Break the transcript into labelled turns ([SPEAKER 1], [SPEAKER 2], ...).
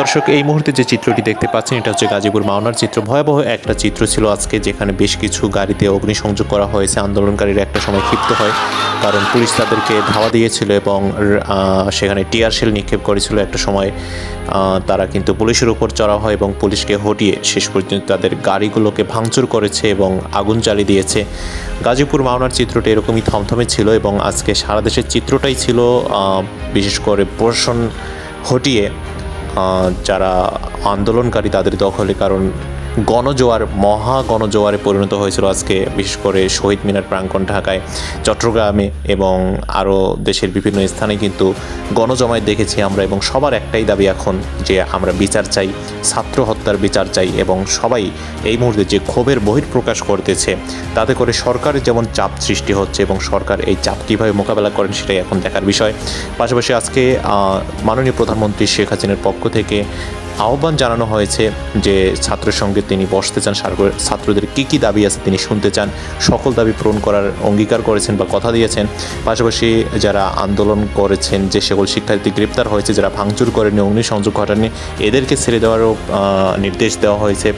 [SPEAKER 1] দর্শক, এই মুহূর্তে যে চিত্রটি দেখতে পাচ্ছেন, এটা হচ্ছে গাজীপুর মাওনার চিত্র। ভয়াবহ একটা চিত্র ছিল আজকে, যেখানে বেশ কিছু গাড়িতে অগ্নিসংযোগ করা হয়েছে। আন্দোলনকারীরা একটা সময় ক্ষিপ্ত হয়, কারণ পুলিশ তাদেরকে ধাওয়া দিয়েছিল এবং সেখানে টিয়ার শেল নিক্ষেপ করেছিল একটা সময়। তারা কিন্তু পুলিশের উপর চড়া হয় এবং পুলিশকে হটিয়ে শেষ পর্যন্ত তাদের গাড়িগুলোকে ভাঙচুর করেছে এবং আগুন জ্বালিয়ে দিয়েছে। গাজীপুর মাওনার চিত্রটা এরকমই থমথমে ছিল এবং আজকে সারা দেশের চিত্রটাই ছিল বিশেষ করে প্রশাসন হটিয়ে যারা আন্দোলনকারী তাদের দখলে কারণ গণজোয়ার, মহা গণজোয়ারে পরিণত হয়েছিল আজকে, বিশেষ করে শহীদ মিনার প্রাঙ্গণ ঢাকায়। চট্টগ্রামে এবং আরও দেশের বিভিন্ন স্থানে কিন্তু গণজমায়েত দেখেছি আমরা এবং সবার একটাই দাবি এখন যে আমরা বিচার চাই, ছাত্র হত্যার বিচার চাই এবং সবাই এই মুহূর্তে যে ক্ষোভের বহিঃপ্রকাশ করতেছে, তাতে করে সরকারের যেমন চাপ সৃষ্টি হচ্ছে এবং সরকার এই চাপ কীভাবে মোকাবেলা করেন সেটাই এখন দেখার বিষয়। পাশাপাশি আজকে মাননীয় প্রধানমন্ত্রী শেখ হাসিনার পক্ষ থেকে আহ্বান জানানো হয়েছে যে ছাত্রের সঙ্গে তিনি বসতে চান ছাত্রদের কী কী দাবি আছে তিনি শুনতে চান, সকল দাবি পূরণ করার অঙ্গীকার করেছেন বা কথা দিয়েছেন। পাশাপাশি যারা আন্দোলন করেছেন, যে সকল শিক্ষার্থী গ্রেপ্তার হয়েছে, যারা ভাঙচুর করেনি অগ্নিসংযোগ ঘটাননি, এদেরকে ছেড়ে দেওয়ারও নির্দেশ দেওয়া হয়েছে।